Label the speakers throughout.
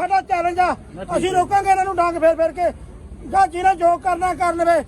Speaker 1: ਸਾਡਾ ਚੈਲੰਜ ਆ। ਅਸੀਂ ਰੋਕਾਂਗੇ ਇਹਨਾਂ ਨੂੰ ਡਾਂਗ ਫੇਰ ਫੇਰ ਕੇ। ਜਾਂ ਜਿਹਨੇ ਜੋ ਕਰਨਾ ਕਰ ਲਵੇ।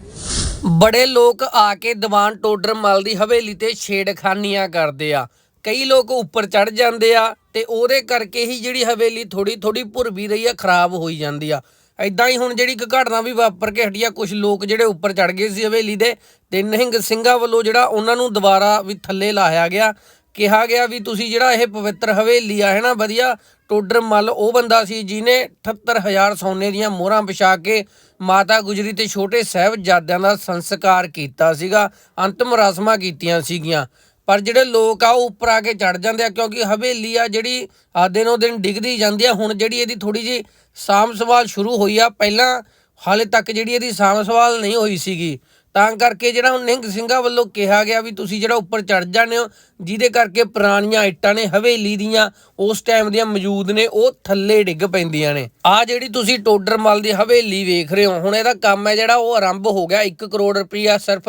Speaker 2: ਬੜੇ ਲੋਕ ਆ ਕੇ ਦੀਵਾਨ ਟੋਡਰ ਮਲ ਦੀ ਹਵੇਲੀ ਤੇ ਛੇੜਖਾਨੀਆਂ ਕਰਦੇ ਆ। ਕਈ ਲੋਕ ਉੱਪਰ ਚੜ ਜਾਂਦੇ ਆ ਤੇ ਉਹਦੇ ਕਰਕੇ ਹੀ ਜਿਹੜੀ ਹਵੇਲੀ ਥੋੜੀ ਥੋੜੀ ਭੁਰਵੀ ਰਹੀ ਆ ਖਰਾਬ ਹੋਈ ਜਾਂਦੀ ਆ। ਐਦਾਂ ਹੀ ਹੁਣ ਜਿਹੜੀ ਇੱਕ ਘਟਨਾ ਵੀ ਵਾਪਰ ਕੇ ਹਟੀ ਆ ਕੁਝ ਲੋਕ ਜਿਹੜੇ ਉੱਪਰ ਚੜ ਗਏ ਸੀ ਹਵੇਲੀ ਦੇ ਤੇ ਨਿਹੰਗ ਸਿੰਘਾਂ ਵੱਲੋਂ ਜਿਹੜਾ ਉਹਨਾਂ ਨੂੰ ਦੁਬਾਰਾ ਵੀ ਥੱਲੇ ਲਾਇਆ ਗਿਆ। ਕਿਹਾ ਗਿਆ ਵੀ ਤੁਸੀਂ ਜਿਹੜਾ ਇਹ ਪਵਿੱਤਰ ਹਵੇਲੀ ਆ ਹੈ ਨਾ ਵਧੀਆ ਟੋਡਰ ਮੱਲ, ਉਹ ਬੰਦਾ ਸੀ ਜਿਹਨੇ 78000 ਸੋਨੇ ਦੀਆਂ ਮੋਹਰਾਂ ਵਿਛਾ ਕੇ ਮਾਤਾ ਗੁਜਰੀ ਤੇ ਛੋਟੇ ਸਾਹਿਬਜ਼ਾਦਿਆਂ ਦਾ ਸੰਸਕਾਰ ਕੀਤਾ ਸੀਗਾ, ਅੰਤਮ ਰਸਮਾਂ ਕੀਤੀਆਂ ਸੀਗੀਆਂ। ਪਰ ਜਿਹੜੇ ਲੋਕ ਆ, ਉਹ ਉੱਪਰ ਆ ਕੇ ਚੜ ਜਾਂਦੇ ਆ, ਕਿਉਂਕਿ ਹਵੇਲੀ ਆ ਜਿਹੜੀ ਆ ਦਿਨੋ ਦਿਨ ਡਿੱਗਦੀ ਜਾਂਦੀ ਆ, ਹੁਣ ਜਿਹੜੀ ਇਹਦੀ ਥੋੜੀ ਜੀ ਸਾਂਭ ਸੰਭਾਲ ਸ਼ੁਰੂ ਹੋਈ ਆ, ਪਹਿਲਾਂ ਹਾਲੇ ਤੱਕ ਜਿਹੜੀ ਇਹਦੀ ਸਾਂਭ ਸੰਭਾਲ ਨਹੀਂ ਹੋਈ ਸੀਗੀ। ਤਾਂ ਕਰਕੇ ਜਿਹੜਾ ਹੁਣ ਨਿਹੰਗ ਸਿੰਘਾਂ ਵੱਲੋਂ ਕਿਹਾ ਗਿਆ ਵੀ ਤੁਸੀਂ ਜਿਹੜਾ ਉੱਪਰ ਚੜ ਜਾਂਦੇ ਹੋ, ਜਿਹਦੇ ਕਰਕੇ ਪੁਰਾਣੀਆਂ ਇੱਟਾਂ ਨੇ ਹਵੇਲੀ ਦੀਆਂ, ਉਸ ਟਾਈਮ ਦੀਆਂ ਮੌਜੂਦ ਨੇ, ਉਹ ਥੱਲੇ ਡਿੱਗ ਪੈਂਦੀਆਂ ਨੇ। ਆ ਜਿਹੜੀ ਤੁਸੀਂ ਟੋਡਰਮਲ ਦੀ ਹਵੇਲੀ ਵੇਖ ਰਹੇ ਹੋ, ਹੁਣ ਇਹਦਾ ਕੰਮ ਹੈ ਜਿਹੜਾ ਉਹ ਆਰੰਭ ਹੋ ਗਿਆ 1 ਕਰੋੜ ਰੁਪਈਆ ਸਿਰਫ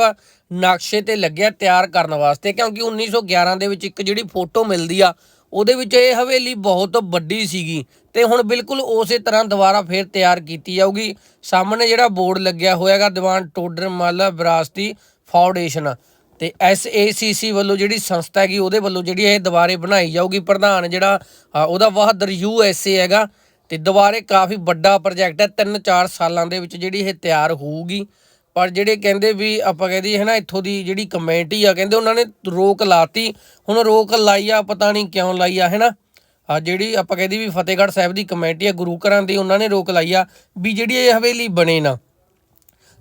Speaker 2: ਨਕਸ਼ੇ ਤੇ ਲੱਗਿਆ ਤਿਆਰ ਕਰਨ ਵਾਸਤੇ, ਕਿਉਂਕਿ 1911 ਦੇ ਵਿੱਚ ਇੱਕ ਜਿਹੜੀ ਫੋਟੋ ਮਿਲਦੀ ਆ, ਉਹਦੇ ਵਿੱਚ ਇਹ ਹਵੇਲੀ ਬਹੁਤ ਵੱਡੀ ਸੀਗੀ। ਤੇ ਹੁਣ ਬਿਲਕੁਲ ਉਸੇ ਤਰ੍ਹਾਂ ਦੁਬਾਰਾ ਫੇਰ ਤਿਆਰ ਕੀਤੀ ਜਾਊਗੀ। ਸਾਹਮਣੇ ਜਿਹੜਾ ਬੋਰਡ ਲੱਗਿਆ ਹੋਇਆਗਾ, ਦੀਵਾਨ ਟੋਡਰ ਮਾਲਾ ਵਿਰਾਸਤੀ ਫਾਊਂਡੇਸ਼ਨ ਤੇ SACC ਵੱਲੋਂ ਜਿਹੜੀ ਸੰਸਥਾ ਹੈਗੀ, ਉਹਦੇ ਵੱਲੋਂ ਜਿਹੜੀ ਇਹ ਦੁਬਾਰੇ ਬਣਾਈ ਜਾਊਗੀ। ਪ੍ਰਧਾਨ ਜਿਹੜਾ ਉਹਦਾ ਬਹਾਦਰ USA ਹੈਗਾ ਤੇ ਦੁਬਾਰੇ ਕਾਫੀ ਵੱਡਾ ਪ੍ਰੋਜੈਕਟ ਹੈ। 3-4 ਸਾਲਾਂ ਦੇ ਵਿੱਚ ਜਿਹੜੀ ਇਹ ਤਿਆਰ ਹੋਊਗੀ। ਪਰ ਜਿਹੜੇ ਕਹਿੰਦੇ ਵੀ ਆਪਾਂ ਕਹਿੰਦੇ ਹੈ ਨਾ ਇੱਥੋਂ ਦੀ ਜਿਹੜੀ ਕਮੇਟੀ ਆ, ਕਹਿੰਦੇ ਉਹਨਾਂ ਨੇ ਰੋਕ ਲਾਤੀ। ਹੁਣ ਰੋਕ ਲਾਈ ਆ, ਪਤਾ ਨਹੀਂ ਕਿਉਂ ਲਾਈ ਆ ਹੈ ਨਾ ਜਿਹੜੀ ਆਪਾਂ ਕਹਿੰਦੇ ਵੀ ਫਤਿਹਗੜ੍ਹ ਸਾਹਿਬ ਦੀ ਕਮੇਟੀ ਆ ਗੁਰੂ ਘਰਾਂ ਦੀ ਉਹਨਾਂ ਨੇ ਰੋਕ ਲਾਈ ਆ ਵੀ ਜਿਹੜੀ ਇਹ ਹਵੇਲੀ ਬਣੇ ਨਾ।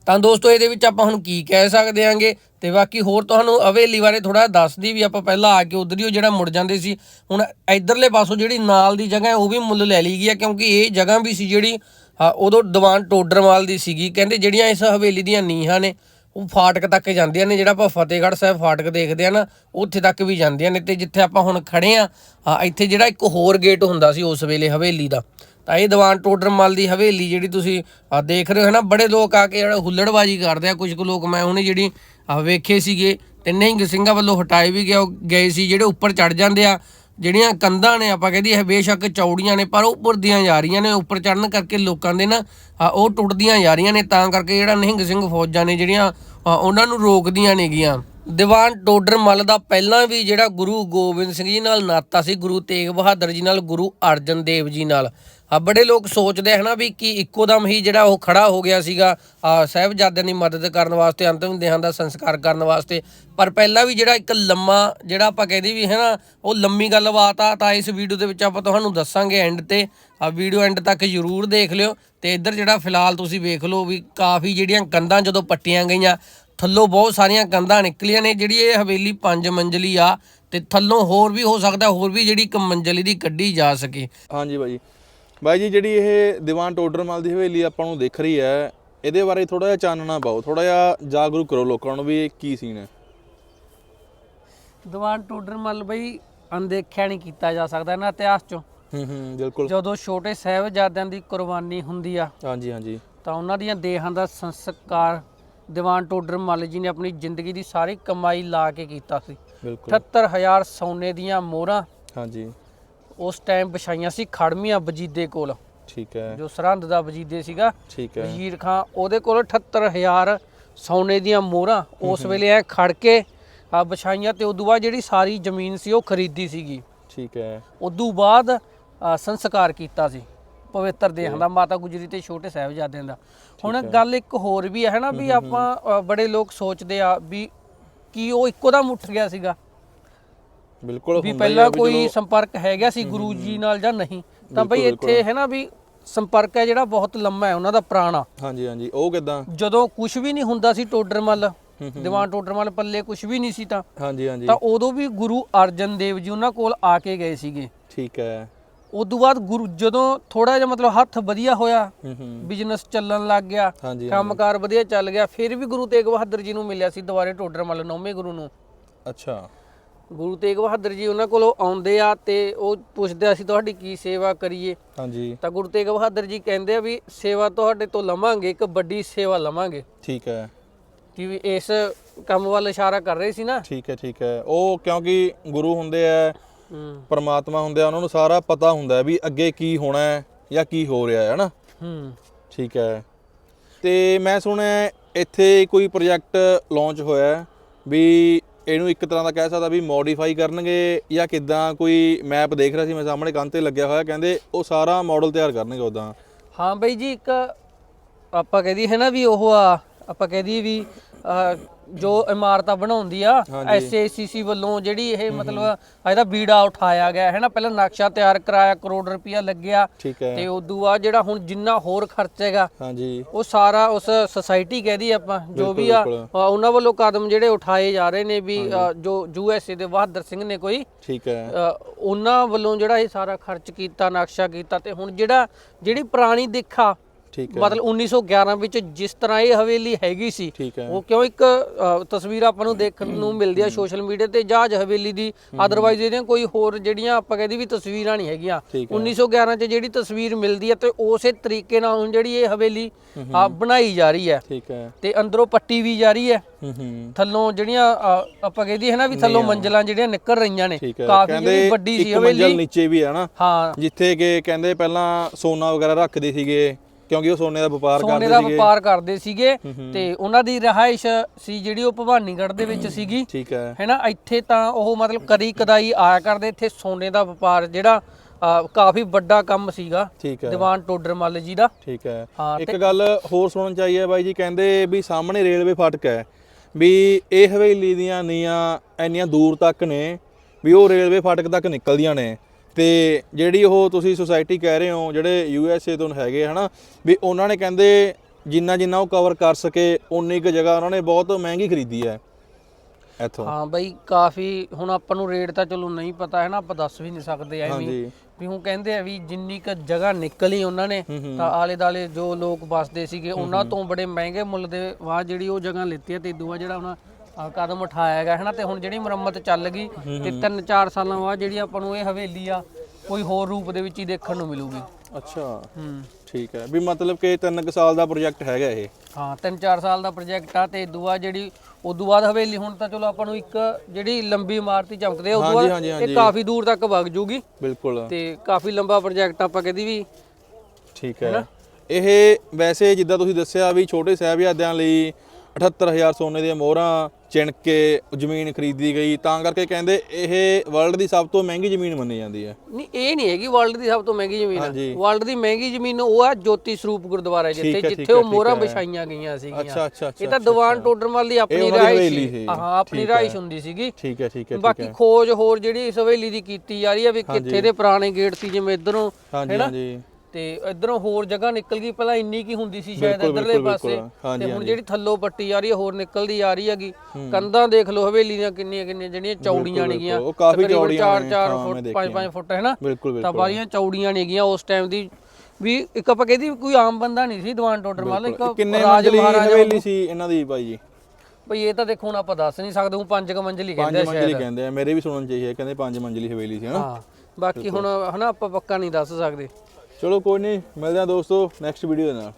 Speaker 2: ਤਾਂ ਦੋਸਤੋ ਇਹਦੇ ਵਿੱਚ ਆਪਾਂ ਹੁਣ ਕੀ ਕਹਿ ਸਕਦੇ ਆਂਗੇ ਤੇ ਬਾਕੀ ਹੋਰ ਤੁਹਾਨੂੰ ਹਵੇਲੀ ਬਾਰੇ ਥੋੜਾ ਦੱਸਦੀ ਵੀ ਆਪਾਂ ਪਹਿਲਾਂ ਆ ਕੇ ਉਧਰ ਹੀ ਉਹ ਜਿਹੜਾ ਮੁੜ ਜਾਂਦੇ ਸੀ। ਹੁਣ ਇਧਰਲੇ ਪਾਸੋਂ ਜਿਹੜੀ ਨਾਲ ਦੀ ਜਗ੍ਹਾ ਉਹ ਵੀ ਮੁੱਲ ਲੈ ਲਈ ਗਈ ਹੈ ਕਿਉਂਕਿ ਇਹ ਜਗ੍ਹਾ ਵੀ ਸੀ ਜਿਹੜੀ ਆ, ਉਦੋਂ ਦੀਵਾਨ ਟੋਡਰਵਾਲ ਦੀ ਸੀਗੀ। ਕਹਿੰਦੇ ਜਿਹੜੀਆਂ ਇਸ ਹਵੇਲੀ ਦੀਆਂ ਨੀਹਾਂ ਨੇ ਉਹ ਫਾਟਕ ਤੱਕ ਜਾਂਦੀਆਂ ਨੇ, ਜਿਹੜਾ ਆਪਾਂ ਫਤਿਹਗੜ੍ਹ ਸਾਹਿਬ ਫਾਟਕ ਦੇਖਦੇ ਆ ਨਾ, ਉੱਥੇ ਤੱਕ ਵੀ ਜਾਂਦੀਆਂ ਨੇ ਤੇ ਜਿੱਥੇ ਆਪਾਂ ਹੁਣ ਖੜੇ ਆ ਇੱਥੇ ਜਿਹੜਾ ਇੱਕ ਹੋਰ ਗੇਟ ਹੁੰਦਾ ਸੀ ਉਸ ਵੇਲੇ ਹਵੇਲੀ ਦਾ। ਤਾਂ ਇਹ ਦੀਵਾਨ ਟੋਡਰਮਲ ਦੀ ਹਵੇਲੀ ਜਿਹੜੀ ਤੁਸੀਂ ਦੇਖ ਰਹੇ ਹੋ ਨਾ ਬੜੇ ਲੋਕ ਆ ਕੇ ਜਿਹੜਾ ਹੁੱਲੜਬਾਜੀ ਕਰਦੇ ਆ, ਕੁਝ ਕੁ ਲੋਕ, ਮੈਂ ਉਹਨੇ ਜਿਹੜੀ ਵੇਖੇ ਸੀਗੇ, ਤੇ ਨਿਹੰਗ ਸਿੰਘਾਂ ਵੱਲੋਂ ਹਟਾਏ ਵੀ ਗਏ ਗਏ ਸੀ, ਜਿਹੜੇ ਉੱਪਰ ਚੜ ਜਾਂਦੇ ਆ ਜਿਹੜੀਆਂ ਕੰਧਾਂ ਨੇ, ਆਪਾਂ ਕਹਿੰਦੀ ਇਹ ਬੇਸ਼ੱਕ ਚੌੜੀਆਂ ਨੇ, ਪਰ ਉਹ ਉੱਪਰਦੀਆਂ ਜਾ ਰਹੀਆਂ ਨੇ, ਉੱਪਰ ਚੜਨ ਕਰਕੇ ਲੋਕਾਂ ਦੇ ਨਾ ਉਹ ਟੁੱਟਦੀਆਂ ਜਾ ਰਹੀਆਂ ਨੇ, ਤਾਂ ਕਰਕੇ ਜਿਹੜਾ ਨਿਹੰਗ ਸਿੰਘ ਫੌਜਾਂ ਨੇ ਜਿਹੜੀਆਂ ਉਹਨਾਂ ਨੂੰ ਰੋਕਦੀਆਂ ਨੇਗੀਆਂ। ਦੀਵਾਨ ਟੋਡਰ ਮੱਲ ਦਾ ਪਹਿਲਾਂ ਵੀ ਜਿਹੜਾ ਗੁਰੂ ਗੋਬਿੰਦ ਸਿੰਘ ਜੀ ਨਾਲ ਨਾਤਾ ਸੀ, ਗੁਰੂ ਤੇਗ ਬਹਾਦਰ ਜੀ ਨਾਲ, ਗੁਰੂ ਅਰਜਨ ਦੇਵ ਜੀ ਨਾਲ। ਬੜੇ ਲੋਕ ਸੋਚਦੇ ਹਨ ਵੀ ਕਿ ਇੱਕੋ ਦਮ ਹੀ ਜਿਹੜਾ ਉਹ ਖੜਾ ਹੋ ਗਿਆ ਸੀਗਾ, ਆ ਸਾਹਿਬਜ਼ਾਦਿਆਂ ਦੀ ਮਦਦ ਕਰਨ ਵਾਸਤੇ ਅੰਤਿਮ ਦੇਹਾਂ ਦਾ ਸੰਸਕਾਰ ਕਰਨ ਵਾਸਤੇ। ਪਰ ਪਹਿਲਾਂ ਵੀ ਜਿਹੜਾ ਇੱਕ ਲੰਮਾ, ਜਿਹੜਾ ਆਪਾਂ ਕਹਿੰਦੇ ਵੀ ਹੈ ਨਾ ਉਹ ਲੰਮੀ ਗੱਲਬਾਤ ਆ, ਤਾਂ ਇਸ ਵੀਡੀਓ ਦੇ ਵਿੱਚ ਆਪਾਂ ਤੁਹਾਨੂੰ ਦੱਸਾਂਗੇ ਐਂਡ ਤੇ। ਆ ਵੀਡੀਓ ਐਂਡ ਤੱਕ ਜ਼ਰੂਰ ਦੇਖ ਲਿਓ। ਤੇ ਇੱਧਰ ਜਿਹੜਾ ਫਿਲਹਾਲ ਤੁਸੀਂ ਵੇਖ ਲਓ ਵੀ ਕਾਫੀ ਜਿਹੜੀਆਂ ਕੰਧਾਂ ਜਦੋਂ ਪੱਟੀਆਂ ਗਈਆਂ, ਥੱਲੋਂ ਬਹੁਤ ਸਾਰੀਆਂ ਕੰਧਾਂ ਨਿਕਲੀਆਂ ਨੇ, ਜਿਹੜੀ ਇਹ ਹਵੇਲੀ ਪੰਜ ਮੰਜ਼ਲੀ ਆ, ਤੇ ਥੱਲੋਂ ਹੋਰ ਵੀ ਹੋ ਸਕਦਾ, ਹੋਰ ਵੀ ਜਿਹੜੀ ਇੱਕ ਮੰਜ਼ਲੀ ਦੀ ਕੱਢੀ ਜਾ ਸਕੇ।
Speaker 3: ਹਾਂਜੀ ਬਾਈ ਬਾਈ ਜੀ ਜਿਹੜੀ ਇਹ ਦੀਵਾਨ ਟੋਡਰਮਲ ਦੀ ਹਵੇਲੀ ਆਪਾਂ ਨੂੰ ਦਿਖ ਰਹੀ ਹੈ ਇਹਦੇ ਬਾਰੇ ਥੋੜਾ ਜਿਹਾ ਚਾਨਣਾ ਪਾਓ ਥੋੜਾ ਜਿਹਾ ਜਾਗਰੂਕ ਕਰੋ ਲੋਕਾਂ ਨੂੰ ਵੀ ਇਹ ਕੀ ਸੀਨ ਹੈ।
Speaker 2: ਦੀਵਾਨ ਟੋਡਰਮਲ ਬਈ ਅਣਦੇਖਿਆ ਨਹੀਂ ਕੀਤਾ ਜਾ ਸਕਦਾ ਇਹਨਾਂ ਇਤਿਹਾਸ ਚੋਂ।
Speaker 3: ਹੂੰ ਹੂੰ ਬਿਲਕੁਲ।
Speaker 2: ਜਦੋਂ ਛੋਟੇ ਸਾਹਿਬਜ਼ਾਦਿਆਂ ਦੀ ਕੁਰਬਾਨੀ ਹੁੰਦੀ ਆ
Speaker 3: ਹਾਂਜੀ ਹਾਂਜੀ।
Speaker 2: ਤਾਂ ਉਹਨਾਂ ਦੀਆਂ ਦੇਹਾਂ ਦਾ ਸੰਸਕਾਰ ਦੀਵਾਨ ਟੋਡਰਮਲ ਜੀ ਨੇ ਆਪਣੀ ਜ਼ਿੰਦਗੀ ਦੀ ਸਾਰੀ ਕਮਾਈ ਲਾ ਕੇ ਕੀਤਾ ਸੀ।
Speaker 3: ਬਿਲਕੁਲ।
Speaker 2: 78000 ਸੋਨੇ ਦੀਆਂ ਮੋਹਰਾਂ
Speaker 3: ਹਾਂਜੀ।
Speaker 2: ਉਸ ਟਾਈਮ ਵਿਛਾਈਆਂ ਸੀ ਖੜਮੀਆਂ ਵਜੀਦੇ ਕੋਲ
Speaker 3: ਠੀਕ ਹੈ।
Speaker 2: ਜੋ ਸਰਹੰਦ ਦਾ ਵਜੀਦੇ ਸੀਗਾ।
Speaker 3: ਠੀਕ ਹੈ।
Speaker 2: ਵਜ਼ੀਰ ਖਾਂ ਉਹਦੇ ਕੋਲ 78000 ਸੋਨੇ ਦੀਆਂ ਮੋਹਰਾਂ। ਉਸ ਵੇਲੇ ਐ ਖੜ ਕੇ ਆ ਵਿਛਾਈਆਂ ਤੇ ਉਦੋਂ ਬਾਅਦ ਜਿਹੜੀ ਸਾਰੀ ਜ਼ਮੀਨ ਸੀ ਉਹ ਖਰੀਦੀ ਸੀਗੀ।
Speaker 3: ਠੀਕ ਹੈ।
Speaker 2: ਉਦੋਂ ਬਾਅਦ ਸੰਸਕਾਰ ਕੀਤਾ ਸੀ। ਪਵਿੱਤਰ ਦੇਹਾਂ ਦਾ ਮਾਤਾ ਗੁਜਰੀ ਤੇ ਛੋਟੇ ਸਾਹਿਬਜ਼ਾਦਿਆਂ ਦਾ। ਹੁਣ ਗੱਲ ਇੱਕ ਹੋਰ ਵੀ ਹੈ ਨਾ ਵੀ ਆਪਾਂ ਬੜੇ ਲੋਕ ਸੋਚਦੇ ਆ ਵੀ ਕੀ ਉਹ ਇੱਕੋ ਦਮ ਉੱਠ ਗਿਆ ਸੀਗਾ।
Speaker 3: ਬਿਲਕੁਲ
Speaker 2: ਵੀ ਪਹਿਲਾਂ ਕੋਈ ਸੰਪਰਕ ਹੈਗਾ ਸੀ ਗੁਰੂ ਜੀ ਨਾਲ ਜਾਂ ਨਹੀਂ ਤਾਂ ਬਈ ਇੱਥੇ ਹੈ ਨਾ ਵੀ ਸੰਪਰਕ ਹੈ ਜਿਹੜਾ ਬਹੁਤ ਲੰਮਾ ਹੈ ਉਹਨਾਂ ਦਾ ਪੁਰਾਣਾ।
Speaker 3: ਹਾਂਜੀ ਹਾਂਜੀ ਉਹ ਕਿਦਾਂ?
Speaker 2: ਜਦੋਂ ਕੁਝ ਵੀ ਨਹੀਂ ਹੁੰਦਾ ਸੀ ਟੋਡਰਮਲ ਦੀਵਾਨ ਟੋਡਰਮਲ ਪੱਲੇ ਕੁਝ ਵੀ ਨਹੀਂ ਸੀ ਤਾਂ।
Speaker 3: ਹਾਂਜੀ ਹਾਂਜੀ।
Speaker 2: ਤਾਂ ਉਦੋਂ ਵੀ ਗੁਰੂ ਅਰਜਨ ਦੇਵ ਜੀ ਉਹਨਾਂ ਕੋਲ ਆ ਕੇ ਗਏ ਸੀਗੇ।
Speaker 3: ਠੀਕ ਹੈ।
Speaker 2: ਉਦੋਂ ਬਾਅਦ ਗੁਰੂ ਜਦੋਂ ਥੋੜਾ ਜਿਹਾ ਮਤਲਬ ਹੱਥ ਵਧੀਆ ਹੋਇਆ ਬਿਜ਼ਨਸ ਚੱਲਣ ਲੱਗ ਗਿਆ ਕੰਮਕਾਰ ਵਧੀਆ ਚੱਲ ਗਿਆ ਫਿਰ ਵੀ ਗੁਰੂ ਤੇਗ ਬਹਾਦਰ ਜੀ ਨੂੰ ਮਿਲਿਆ ਸੀ ਦੁਬਾਰੇ ਟੋਡਰਮਲ ਨੌਵੇਂ ਗੁਰੂ ਨੂੰ।
Speaker 3: ਅੱਛਾ।
Speaker 2: ਗੁਰੂ ਤੇਗ ਬਹਾਦਰ ਜੀ ਉਹਨਾਂ ਕੋਲੋਂ ਆਉਂਦੇ ਆ ਤੇ ਉਹ ਪੁੱਛਦੇ ਆ ਅਸੀਂ ਤੁਹਾਡੀ ਕੀ ਸੇਵਾ ਕਰੀਏ?
Speaker 3: ਹਾਂਜੀ।
Speaker 2: ਤਾਂ ਗੁਰੂ ਤੇਗ ਬਹਾਦਰ ਜੀ ਕਹਿੰਦੇ ਆ ਵੀ ਸੇਵਾ ਤੁਹਾਡੇ ਤੋਂ ਲਵਾਂਗੇ ਇੱਕ ਵੱਡੀ ਸੇਵਾ ਲਵਾਂਗੇ।
Speaker 3: ਠੀਕ ਹੈ।
Speaker 2: ਕਿ ਵੀ ਇਸ ਕੰਮ ਵੱਲ ਇਸ਼ਾਰਾ ਕਰ ਰਹੇ ਸੀ ਨਾ?
Speaker 3: ਠੀਕ ਹੈ ਠੀਕ ਹੈ। ਉਹ ਕਿਉਂਕਿ ਗੁਰੂ ਹੁੰਦੇ ਆ
Speaker 2: ਹੂੰ।
Speaker 3: ਪਰਮਾਤਮਾ ਹੁੰਦੇ ਆ ਉਹਨਾਂ ਨੂੰ ਸਾਰਾ ਪਤਾ ਹੁੰਦਾ ਹੈ ਵੀ ਅੱਗੇ ਕੀ ਹੋਣਾ ਹੈ ਜਾਂ ਕੀ ਹੋ ਰਿਹਾ ਹੈ ਹਨਾ
Speaker 2: ਹੂੰ।
Speaker 3: ਠੀਕ ਹੈ। ਤੇ ਮੈਂ ਸੁਣਿਆ ਇੱਥੇ ਕੋਈ ਪ੍ਰੋਜੈਕਟ ਲਾਂਚ ਹੋਇਆ ਹੈ ਵੀ ਇਹਨੂੰ ਇੱਕ ਤਰ੍ਹਾਂ ਦਾ ਕਹਿ ਸਕਦਾ ਵੀ ਮੋਡੀਫਾਈ ਕਰਨਗੇ ਜਾਂ ਕਿਦਾਂ ਕੋਈ ਮੈਪ ਦੇਖ ਰਿਹਾ ਸੀ ਮੈਂ ਸਾਹਮਣੇ, ਕੰਨ ਤੇ ਲੱਗਿਆ ਹੋਇਆ, ਕਹਿੰਦੇ ਉਹ ਸਾਰਾ ਮਾਡਲ ਤਿਆਰ ਕਰਨਗੇ ਉਦਾਂ
Speaker 2: ਹਾਂ ਬਈ ਜੀ, ਇੱਕ ਆਪਾਂ ਕਹਦੀ ਹੈ ਨਾ ਵੀ ਉਹ ਆ, ਆਪਾਂ ਕਹਦੀ ਵੀ ਜੋ ਇਮਾਰਤਾਂ ਬਣਾਉਂਦੀ ਆ। ਐਸਏਸੀਸੀ ਵੱਲੋਂ ਜਿਹੜੀ ਇਹ ਮਤਲਬ ਇਹਦਾ ਬੀੜਾ ਉਠਾਇਆ ਗਿਆ ਹੈ ਨਾ ਪਹਿਲਾਂ ਨਕਸ਼ਾ ਤਿਆਰ ਕਰਾਇਆ ਕਰੋੜ ਰੁਪਇਆ ਲੱਗਿਆ ਤੇ ਉਦੋਂ ਬਾਅਦ ਜਿਹੜਾ ਹੁਣ ਜਿੰਨਾ ਹੋਰ ਖਰਚ ਹੈਗਾ
Speaker 3: ਹਾਂਜੀ।
Speaker 2: ਉਹ ਸਾਰਾ ਉਸ ਸੁਸਾਇਟੀ ਕਹਦੀ ਆਪਾਂ ਜੋ ਵੀ ਆ ਉਹਨਾਂ ਵੱਲੋਂ ਕਦਮ ਜਿਹੜੇ ਉਠਾਏ ਜਾ ਰਹੇ ਨੇ ਵੀ ਜੋ ਯੂਐਸਏ ਦੇ ਬਹਾਦਰ ਸਿੰਘ ਨੇ ਕੋਈ
Speaker 3: ਠੀਕ ਹੈ।
Speaker 2: ਉਹਨਾਂ ਵੱਲੋਂ ਜਿਹੜਾ ਇਹ ਸਾਰਾ ਖਰਚ ਕੀਤਾ ਨਕਸ਼ਾ ਕੀਤਾ ਤੇ ਹੁਣ ਜਿਹੜਾ ਜਿਹੜੀ ਪੁਰਾਣੀ ਦੇਖਾ ਮਤਲਬ 1911 ਵਿੱਚ ਜਿਸ ਤਰ੍ਹਾਂ ਇਹ ਹਵੇਲੀ ਹੈਗੀ ਸੀ ਉਹ ਕਿਉਂ ਇੱਕ ਤਸਵੀਰ ਆਪਾਂ ਨੂੰ ਦੇਖਣ ਨੂੰ ਮਿਲਦੀ ਆ ਸੋਸ਼ਲ ਮੀਡੀਆ ਤੇ ਜਹਾਜ਼ ਹਵੇਲੀ ਦੀ ਅਦਰਵਾਈਜ਼ ਇਹਦੀਆਂ ਕੋਈ ਹੋਰ ਜਿਹੜੀਆਂ ਆਪਾਂ ਕਹਿੰਦੀ ਵੀ ਤਸਵੀਰਾਂ ਨਹੀਂ ਹੈਗੀਆਂ।
Speaker 3: ਠੀਕ ਹੈ।
Speaker 2: 1911 ਚ ਜਿਹੜੀ ਤਸਵੀਰ ਮਿਲਦੀ ਹੈ ਤੇ ਉਸੇ ਤਰੀਕੇ ਨਾਲ ਹੁਣ ਜਿਹੜੀ ਇਹ ਹਵੇਲੀ ਆ ਬਣਾਈ ਜਾ ਰਹੀ ਹੈ।
Speaker 3: ਠੀਕ ਹੈ।
Speaker 2: ਤੇ ਅੰਦਰੋਂ ਪੱਟੀ ਵੀ ਜਾ ਰਹੀ ਹੈ। ਥੱਲੋਂ ਜਿਹੜੀਆਂ ਆਪਾਂ ਕਹਿੰਦੀ ਹੈ ਨਾ ਵੀ ਥੱਲੋਂ ਮੰਜ਼ਲਾਂ ਜਿਹੜੀਆਂ ਨਿਕਲ ਰਹੀਆਂ ਨੇ ਕਾਫੀ ਜਿਹੜੀ ਵੱਡੀ ਸੀ
Speaker 3: ਮੰਜ਼ਲ
Speaker 2: ਹਵੇਲੀ
Speaker 3: ਨੀਚੇ ਵੀ ਹੈ ਨਾ
Speaker 2: ਹਾਂ।
Speaker 3: ਜਿੱਥੇ ਕਿ ਕਹਿੰਦੇ ਪਹਿਲਾਂ ਸੋਨਾ ਵਗੈਰਾ ਰੱਖਦੇ ਸੀਗੇ ਕਿਉਂਕਿ ਉਹ ਸੋਨੇ ਦਾ ਵਪਾਰ
Speaker 2: ਸੋਨੇ
Speaker 3: ਕਰਦੇ
Speaker 2: ਦਾ
Speaker 3: ਸੀਗੇ।
Speaker 2: ਵਪਾਰ ਕਰਦੇ ਸੀਗੇ ਤੇ ਉਹਨਾਂ ਦੀ ਰਿਹਾਇਸ਼ ਸੀ ਜਿਹੜੀ ਉਹ ਭਵਾਨੀਗੜ੍ਹ ਦੇ ਵਿੱਚ ਸੀਗੀ।
Speaker 3: ਠੀਕ ਹੈ।
Speaker 2: ਹੈਨਾ ਇੱਥੇ ਤਾਂ ਉਹ ਮਤਲਬ ਕਦੀ ਕਦਾਈ ਆਇਆ ਕਰਦੇ ਇੱਥੇ ਸੋਨੇ ਦਾ ਵਪਾਰ ਜਿਹੜਾ ਕਾਫੀ ਵੱਡਾ ਕੰਮ ਸੀਗਾ। ਦੀਵਾਨ ਟੋਡਰ ਮੱਲ ਜੀ ਦਾ।
Speaker 3: ਠੀਕ ਹੈ। ਇੱਕ ਗੱਲ ਹੋਰ ਸੁਣਨ ਚਾਹੀਏ ਹੈ ਬਾਈ ਜੀ ਕਹਿੰਦੇ ਵੀ ਸਾਹਮਣੇ ਰੇਲਵੇ ਫਾਟਕ ਹੈ ਵੀ ਇਹ ਹਵੇਲੀ ਦੀਆਂ ਨੀਆਂ ਇੰਨੀਆਂ ਦੂਰ ਤੱਕ ਨੇ ਵੀ ਉਹ ਰੇਲਵੇ ਫਾਟਕ ਤੱਕ ਨਿਕਲਦੀਆਂ ਨੇ। ਤੇ ਜਿਹੜੀ ਉਹ ਤੁਸੀਂ ਸੁਸਾਇਟੀ ਕਹਿ ਰਹੇ ਹੋ ਜਿਹੜੇ ਯੂ ਐਸ ਏ ਤੋਂ ਹੈਗੇ ਹਨਾ ਵੀ ਉਹਨਾਂ ਨੇ ਕਹਿੰਦੇ ਜਿੰਨਾ ਜਿੰਨਾ ਉਹ ਕਵਰ ਕਰ ਸਕੇ ਉਨੀ ਕੁ ਜਗ੍ਹਾ ਉਹਨਾਂ ਨੇ ਬਹੁਤ ਮਹਿੰਗੀ ਖਰੀਦੀ ਹੈ ਇੱਥੋਂ।
Speaker 2: ਹਾਂ ਬਈ ਕਾਫੀ ਹੁਣ ਆਪਾਂ ਨੂੰ ਰੇਟ ਤਾਂ ਚਲੋ ਨਹੀਂ ਪਤਾ ਹੈ ਨਾ ਆਪਾਂ ਦੱਸ ਵੀ ਨਹੀਂ ਸਕਦੇ ਐਵੇਂ
Speaker 3: ਹਾਂਜੀ।
Speaker 2: ਵੀ ਹੁਣ ਕਹਿੰਦੇ ਆ ਵੀ ਜਿੰਨੀ ਕ ਜਗ੍ਹਾ ਨਿਕਲੀ ਉਹਨਾਂ ਨੇ ਤਾਂ ਆਲੇ ਦਾਲੇ ਜੋ ਲੋਕ ਵਸਦੇ ਸੀਗੇ ਉਹਨਾਂ ਤੋਂ ਬੜੇ ਮਹਿੰਗੇ ਮੁੱਲ ਦੇ ਬਾਅਦ ਜਿਹੜੀ ਉਹ ਜਗ੍ਹਾ ਲਿੱਤੀ ਹੈ ਤੇ ਦੂਆ ਜਿਹੜਾ ਉਹਨਾਂ ਆਹ ਕਦਮ ਉਠਾਇਆ ਹੈਗਾ ਹੈ ਨਾ ਤੇ ਹੁਣ ਜਿਹੜੀ ਮੁਰੰਮਤ ਚੱਲ ਗਈ ਤੇ 3-4 ਸਾਲਾਂ ਬਾਅਦ ਜਿਹੜੀ ਆਪਾਂ ਨੂੰ ਇਹ ਹਵੇਲੀ ਆ ਕੋਈ ਹੋਰ ਰੂਪ ਦੇ ਵਿੱਚ ਹੀ ਦੇਖਣ ਨੂੰ ਮਿਲੂਗੀ।
Speaker 3: ਅੱਛਾ।
Speaker 2: ਹੂੰ।
Speaker 3: ਠੀਕ ਹੈ। ਵੀ ਮਤਲਬ ਕਿ 3 ਸਾਲ ਦਾ ਪ੍ਰੋਜੈਕਟ ਹੈਗਾ ਇਹ?
Speaker 2: ਹਾਂ 3-4 ਸਾਲ ਦਾ ਪ੍ਰੋਜੈਕਟ ਆ ਤੇ ਦੂਆ ਜਿਹੜੀ ਉਦੋਂ ਬਾਅਦ ਹਵੇਲੀ ਹੁਣ ਤਾਂ ਚਲੋ ਆਪਾਂ ਨੂੰ ਇੱਕ ਜਿਹੜੀ ਲੰਬੀ ਇਮਾਰਤ ਹੀ ਚਮਕਦੇ ਆ ਉਦੋਂ
Speaker 3: ਹਾਂਜੀ,
Speaker 2: ਬਾਅਦ
Speaker 3: ਹਾਂਜੀ,
Speaker 2: ਇਹ
Speaker 3: ਹਾਂਜੀ।
Speaker 2: ਕਾਫੀ ਦੂਰ ਤੱਕ ਵਗ ਜੂਗੀ।
Speaker 3: ਬਿਲਕੁਲ।
Speaker 2: ਤੇ ਕਾਫੀ ਲੰਬਾ ਪ੍ਰੋਜੈਕਟ ਆਪਾਂ ਕਹਦੀ ਵੀ
Speaker 3: ਠੀਕ ਹੈ ਇਹ ਵੈਸੇ ਜਿੱਦਾਂ ਤੁਸੀਂ ਦੱਸਿਆ ਵੀ ਛੋਟੇ ਸਾਹਿਬਜ਼ਾਦਿਆਂ ਲਈ 78000 ਸੋਨੇ ਦੀਆਂ ਮੋਹਰਾਂ ਚਿਣ ਕੇ ਜ਼ਮੀਨ ਖਰੀਦੀ ਗਈ ਤਾਂ ਕਰਕੇ ਕਹਿੰਦੇ ਇਹ ਵਰਲਡ ਦੀ ਸਭ ਤੋਂ ਮਹਿੰਗੀ ਜ਼ਮੀਨ ਮੰਨੀ ਜਾਂਦੀ ਹੈ।
Speaker 2: ਨਹੀਂ ਇਹ ਨਹੀਂ ਹੈਗੀ ਵਰਲਡ ਦੀ ਸਭ ਤੋਂ ਮਹਿੰਗੀ ਜ਼ਮੀਨ। ਵਰਲਡ ਦੀ ਮਹਿੰਗੀ ਜ਼ਮੀਨ ਉਹ ਆ ਜੋਤੀ ਸਰੂਪ ਗੁਰਦੁਆਰਾ ਜਿੱਥੇ
Speaker 3: ਹੈ,
Speaker 2: ਜਿੱਥੇ ਉਹ
Speaker 3: ਹੈ,
Speaker 2: ਮੋਹਰਾਂ
Speaker 3: ਹੈ।
Speaker 2: ਵਿਛਾਈਆਂ ਗਈਆਂ ਸੀਗੀਆਂ। ਇਹ ਤਾਂ ਦੀਵਾਨ ਟੋਡਰਮਲ ਦੀ ਆਪਣੀ
Speaker 3: ਹਵੇਲੀ
Speaker 2: ਸੀ। ਹਾਂ ਆਪਣੀ
Speaker 3: ਹੈ।
Speaker 2: ਰਾਇਸ਼ ਹੁੰਦੀ ਸੀਗੀ।
Speaker 3: ਠੀਕ ਹੈ ਠੀਕ ਹੈ
Speaker 2: ਬਾਕੀ
Speaker 3: ਹੈ।
Speaker 2: ਖੋਜ ਹੋਰ ਜਿਹੜੀ ਇਸ ਹਵੇਲੀ ਦੀ ਕੀਤੀ ਜਾ ਰਹੀ ਹੈ ਵੀ ਕਿੱਥੇ ਦੇ ਪੁਰਾਣੇ ਗੇਟ ਸੀ ਜਿਵੇਂ ਇਧਰੋਂ
Speaker 3: ਹਾਂਜੀ ਹਾਂਜੀ।
Speaker 2: ਤੇ ਇਧਰੋਂ ਹੋਰ ਜਗ੍ਹਾ ਨਿਕਲ ਗਈ ਪਹਿਲਾਂ ਇੰਨੀ ਕੀ ਹੁੰਦੀ ਸੀ ਸ਼ਾਇਦ ਇਧਰਲੇ ਪਾਸੇ। ਤੇ ਹੁਣ। ਜਿਹੜੀ ਥੱਲੋਂ ਪੱਟੀ ਜਾ ਰਹੀ ਹੈ ਹੋਰ ਨਿਕਲਦੀ ਆ ਰਹੀ ਹੈਗੀ। ਕੰਧਾਂ ਦੇਖ ਲਓ ਹਵੇਲੀ ਦੀਆਂ ਕਿੰਨੀਆਂ ਕਿੰਨੀਆਂ ਜਿਹੜੀਆਂ ਚੌੜੀਆਂ ਨੇਗੀਆਂ।
Speaker 3: ਉਹ ਕਾਫੀ ਚੌੜੀਆਂ
Speaker 2: 4
Speaker 3: ਨੇ,
Speaker 2: 4
Speaker 3: ਹਾਂ, ਮੈਂ
Speaker 2: ਫੁੱਟ
Speaker 3: ਦੇਖੀਆਂ।
Speaker 2: 5 5 ਫੁੱਟ ਹੈ ਨਾ? ਤਾਂ ਬਾਰੀਆਂ ਚੌੜੀਆਂ ਨੇਗੀਆਂ ਉਸ ਟਾਈਮ ਦੀ। ਵੀ ਇੱਕ ਆਪਾਂ ਕਹਿੰਦੀ ਕੋਈ ਆਮ ਬੰਦਾ ਨਹੀਂ ਸੀ ਦੀਵਾਨ ਟੋਡਰ ਮਾਲ ਇੱਕ
Speaker 3: ਕਿੰਨੇ
Speaker 2: ਰਾਜ
Speaker 3: ਮੰਜ਼ਲੀ
Speaker 2: ਮਹਾਰਾਜਾ
Speaker 3: ਹਵੇਲੀ ਸੀ ਇਹਨਾਂ ਦੀ ਬਾਈ ਜੀ?
Speaker 2: ਭਈ ਇਹ ਤਾਂ ਦੇਖੋ ਹੁਣ ਆਪਾਂ ਦੱਸ ਨਹੀਂ ਸਕਦੇ ਉਹ ਪੰਜ ਕ ਮੰਜ਼ਲੀ
Speaker 3: ਪੰਜ
Speaker 2: ਕਹਿੰਦੇ ਆ
Speaker 3: ਮੰਜ਼ਲੀ
Speaker 2: ਸ਼ਾਇਦ।
Speaker 3: ਕਹਿੰਦੇ ਆ ਮੇਰੇ ਵੀ ਸੁਣਨ ਚਾਹੀਏ ਕਹਿੰਦੇ ਪੰਜ ਮੰਜ਼ਲੀ ਹਵੇਲੀ ਸੀ ਹਨਾ
Speaker 2: ਹਾਂ ਬਾਕੀ ਹੁਣ ਹਨਾ ਆਪਾਂ ਪੱਕਾ ਨਹੀਂ ਦੱਸ ਸਕਦੇ।
Speaker 3: ਚਲੋ ਕੋਈ ਨਹੀਂ ਮਿਲਦੇ ਆ ਦੋਸਤੋ ਨੈਕਸਟ ਵੀਡੀਓ ਦੇ ਨਾਲ।